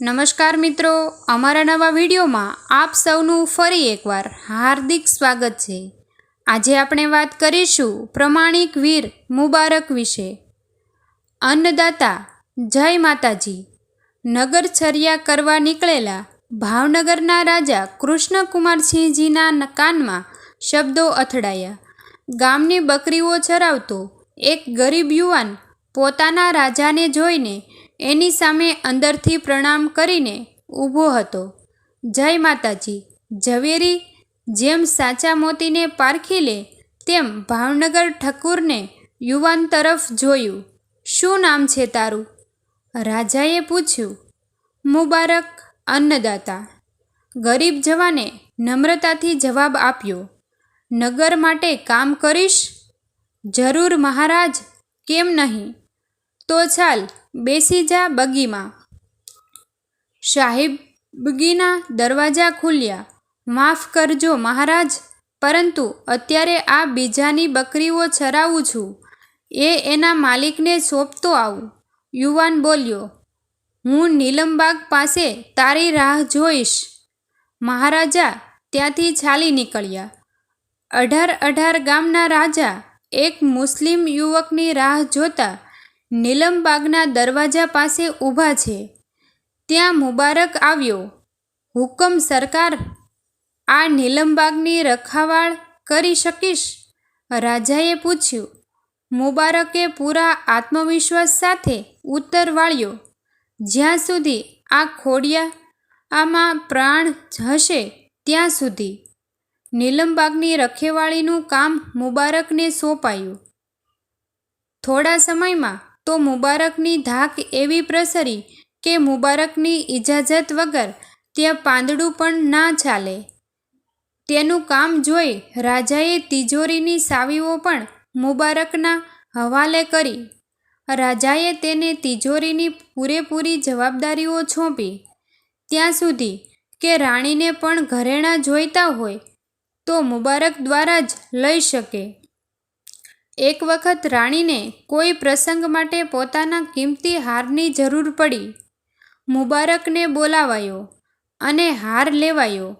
નમસ્કાર મિત્રો, અમારા નવા વિડીયોમાં આપ સૌનું ફરી એકવાર હાર્દિક સ્વાગત છે. આજે આપણે વાત કરીશું પ્રમાણિક વીર મુબારક વિશે. અન્નદાતા જય માતાજી. નગરચર્યા કરવા નીકળેલા ભાવનગરના રાજા કૃષ્ણકુમારસિંહજીના કાનમાં શબ્દો અથડાયા. ગામની બકરીઓ ચરાવતો એક ગરીબ યુવાન પોતાના રાજાને જોઈને એની સામે અંદરથી પ્રણામ કરીને ઊભો હતો. જય માતાજી, ઝવેરી જેમ સાચા મોતીને પારખી લે, તેમ ભાવનગર ઠકુરને યુવાન તરફ જોયું. શું નામ છે તારું? રાજાએ પૂછ્યું. મુબારક, અન્નદાતા. ગરીબ જવાને નમ્રતાથી જવાબ આપ્યો. નગર માટે કામ કરીશ? જરૂર મહારાજ, કેમ નહીં? તો ચાલ બેસી જા બગીમાં. સાહિબગીના દરવાજા ખુલ્યા. માફ કરજો મહારાજ, પરંતુ અત્યારે આ બીજાની બકરીઓ ચરાવું છું. એ એના માલિકને સોંપતો આવું. યુવાન બોલ્યો, હું નીલમબાગ પાસે તારી રાહ જોઈશ. મહારાજા ત્યાંથી ચાલી નીકળ્યા. અઢાર અઢાર ગામના રાજા એક મુસ્લિમ યુવકની રાહ જોતા નીલમબાગના દરવાજા પાસે ઊભા છે. ત્યાં મુબારક આવ્યો. હુકમ સરકાર, આ નીલમબાગની રખાવાળ કરી શકીશ? રાજાએ પૂછ્યું. મુબારકે પૂરા આત્મવિશ્વાસ સાથે ઉત્તર વાળ્યો. જ્યાં સુધી આ ખોડિયા આમાં પ્રાણ હશે ત્યાં સુધી. નીલમબાગની રખેવાળીનું કામ મુબારકને સોંપાયું. થોડા સમયમાં તો મુબારકની ધાક એવી પ્રસરી કે મુબારકની ઇજાજત વગર ત્યાં પાંદડું પણ ના ચાલે. તેનું કામ જોઈ રાજાએ તિજોરીની સાવીઓ પણ મુબારકના હવાલે કરી. રાજાએ તેને તિજોરીની પૂરેપૂરી જવાબદારીઓ સોંપી. ત્યાં સુધી કે રાણીને પણ ઘરેણાં જોઈતા હોય તો મુબારક દ્વારા જ લઈ શકે. એક વખત રાણીને કોઈ પ્રસંગ માટે પોતાના કિંમતી હારની જરૂર પડી. મુબારકને બોલાવાયો અને હાર લેવાયો.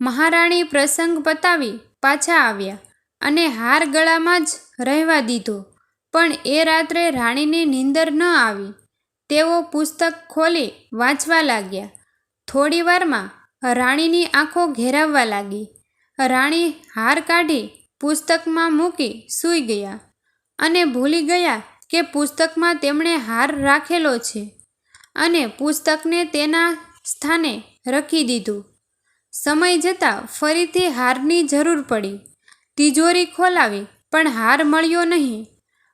મહારાણી પ્રસંગ પતાવી પાછા આવ્યા અને હાર ગળામાં જ રહેવા દીધો. પણ એ રાત્રે રાણીને નીંદર ન આવી. તેઓ પુસ્તક ખોલી વાંચવા લાગ્યા. થોડીવારમાં રાણીની આંખો ઘેરાવવા લાગી. રાણી હાર કાઢી પુસ્તકમાં મૂકી સૂઈ ગયા અને ભૂલી ગયા કે પુસ્તકમાં તેમણે હાર રાખેલો છે અને પુસ્તકને તેના સ્થાને રખી દીધું. સમય જતાં ફરીથી હારની જરૂર પડી. તિજોરી ખોલાવી, પણ હાર મળ્યો નહીં.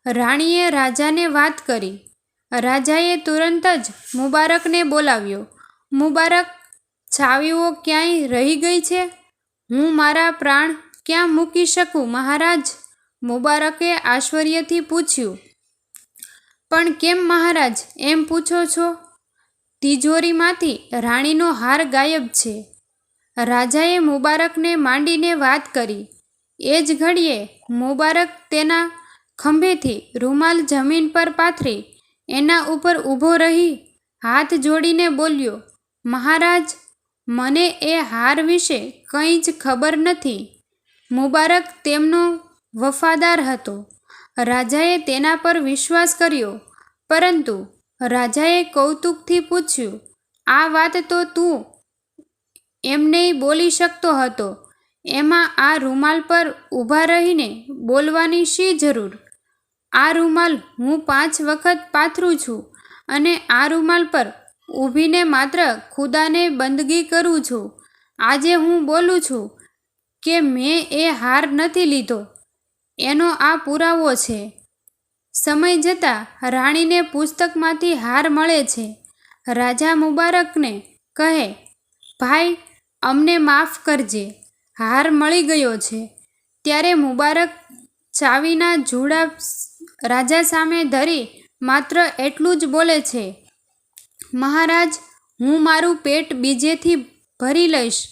રાણીએ રાજાને વાત કરી. રાજાએ તુરંત જ મુબારકને બોલાવ્યો. મુબારક, છાવીઓ ક્યાંય રહી ગઈ છે? હું મારા પ્રાણ ક્યાં મૂકી શકું, મહારાજ? મુબારકે આશ્ચર્યથી પૂછ્યું. પણ કેમ, મહારાજ? એમ પૂછો છો? તિજોરીમાંથી રાણીનો હાર ગાયબ છે. રાજાએ મુબારકને માંડીને વાત કરી. એ જ ઘડીએ મુબારક તેના ખંભેથી રૂમાલ જમીન પર પાથરી, એના ઉપર ઊભો રહી, હાથ જોડીને બોલ્યો, મહારાજ, મને એ હાર વિશે કંઈ જ ખબર નથી. મુબારક તેમનો વફાદાર હતો. રાજાએ તેના પર વિશ્વાસ કર્યો. પરંતુ રાજાએ કૌતુકથી પૂછ્યું, આ વાત તો તું એમને બોલી શકતો હતો. એમાં આ રૂમાલ પર ઊભા રહીને બોલવાની શી જરૂર? આ રૂમાલ હું પાંચ વખત પાથરું છું અને આ રૂમાલ પર ઊભીને માત્ર ખુદાને બંદગી કરું છું. આજે હું બોલું છું કે મેં એ હાર નથી લીધો. એનો આ પુરાવો છે. સમય જતાં રાણીને પુસ્તકમાંથી હાર મળે છે. રાજા મુબારકને કહે, ભાઈ, અમને માફ કરજે. હાર મળી ગયો છે. ત્યારે મુબારક ચાવીના જુડા રાજા સામે ધરી માત્ર એટલું જ બોલે છે, મહારાજ, હું મારું પેટ બીજેથી ભરી લઈશ.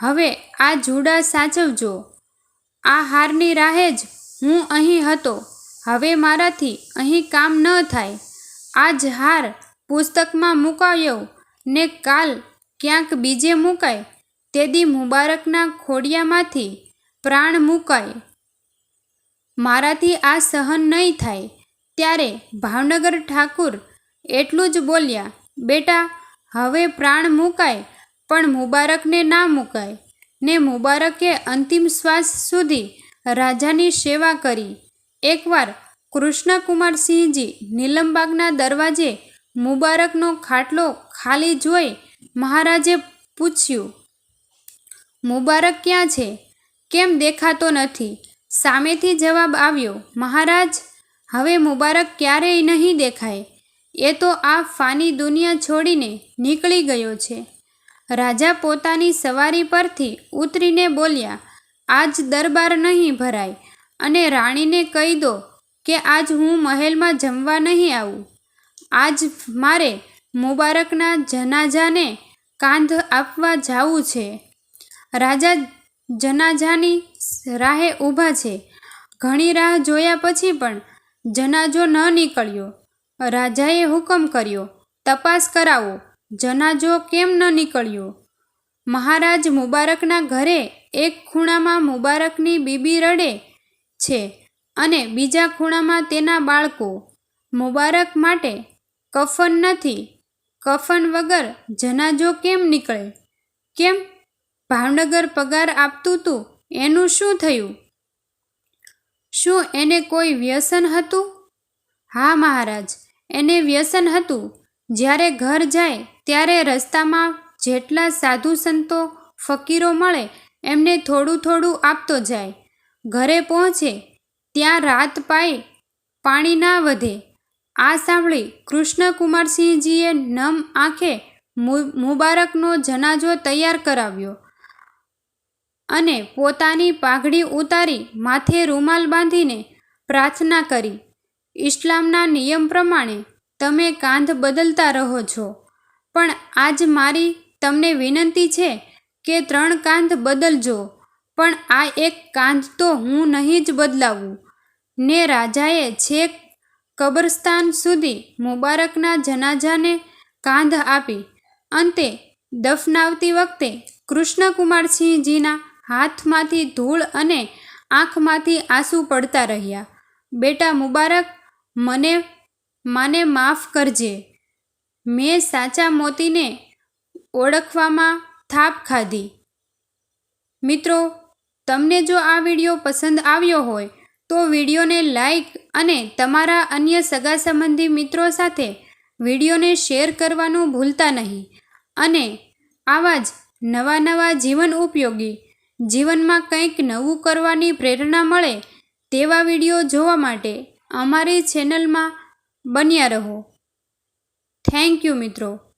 હવે આ જુડા સાચવજો. આ હારની રાહે જ હું અહીં હતો. હવે મારાથી અહીં કામ ન થાય. આ જ હાર પુસ્તકમાં મુકાયો ને કાલ ક્યાંક બીજે મુકાય. તેદી મુબારકના ખોડિયામાંથી પ્રાણ મુકાય. મારાથી આ સહન નહીં થાય. ત્યારે ભાવનગર ઠાકુર એટલું જ બોલ્યા, બેટા, હવે પ્રાણ મુકાય પણ મુબારકને ના મુકાય. ને મુબારકે અંતિમ શ્વાસ સુધી રાજાની સેવા કરી. એકવાર કૃષ્ણકુમારસિંહજી નીલમબાગના દરવાજે મુબારકનો ખાટલો ખાલી જોઈ મહારાજે પૂછ્યું, મુબારક ક્યાં છે? કેમ દેખાતો નથી? સામેથી જવાબ આવ્યો, મહારાજ, હવે મુબારક ક્યારેય નહીં દેખાય. એ તો આ ફાની દુનિયા છોડીને નીકળી ગયો છે. રાજા પોતાની સવારી પરથી ઉતરીને બોલ્યા, આજ દરબાર નહીં ભરાય અને રાણીને કહી દો કે આજ હું મહેલમાં જમવા નહીં આવું. આજ મારે મુબારકના જનાજાને કાંધ આપવા જાવું છે. રાજા જનાજાની રાહે ઊભા છે. ઘણી રાહ જોયા પછી પણ જનાજો ન નીકળ્યો. રાજાએ હુકમ કર્યો, તપાસ કરાવો. જનાજો કેમ ન નીકળ્યો? મહારાજ મુબારકના ઘરે એક ખૂણામાં મુબારકની બીબી રડે છે અને બીજા ખૂણામાં તેના બાળકો. મુબારક માટે કફન નથી. કફન વગર જનાજો કેમ નીકળે? કેમ ભાવનગર પગાર આપતું તું? એનું શું થયું? શું એને કોઈ વ્યસન હતું? હા મહારાજ, એને વ્યસન હતું. જ્યારે ઘર જાય ત્યારે રસ્તામાં જેટલા સાધુ સંતો, ફકીરો મળે, એમને થોડું થોડું આપતો જાય. ઘરે પહોંચે, ત્યાં રાત પાય, પાણી ના વધે. આ સાંભળી કૃષ્ણકુમારસિંહજીએ નમ આંખે મુબારકનો જનાજો તૈયાર કરાવ્યો અને પોતાની પાઘડી ઉતારી માથે રૂમાલ બાંધીને પ્રાર્થના કરી. ઇસ્લામના નિયમ પ્રમાણે તમે કાંધ બદલતા રહો છો. પણ આજ મારી તમને વિનંતી છે કે ત્રણ કાંધ બદલજો. પણ આ એક કાંધ તો હું નહીં જ બદલાવું. ને રાજાએ છેક કબરસ્તાન સુધી મુબારકના જનાજાને કાંધ આપી. અંતે દફનાવતી વખતે કૃષ્ણકુમારસિંહજીના હાથમાંથી ધૂળ અને આંખમાંથી આંસુ પડતા રહ્યા. બેટા મુબારક, મને, માને માફ કરજે. મેં સાચા મોતીને ઓળખવામાં થાપ ખાધી. મિત્રો, તમને જો આ વીડિયો પસંદ આવ્યો હોય, તો વિડીયોને લાઈક અને તમારા અન્ય સગા સંબંધી મિત્રો સાથે વિડીયોને શેર કરવાનું ભૂલતા નહીં. અને આવા જ નવા નવા જીવન ઉપયોગી, જીવનમાં કંઈક નવું કરવાની પ્રેરણા મળે તેવા વીડિયો જોવા માટે અમારી ચેનલમાં બન્યા રહો. થેન્ક યુ મિત્રો.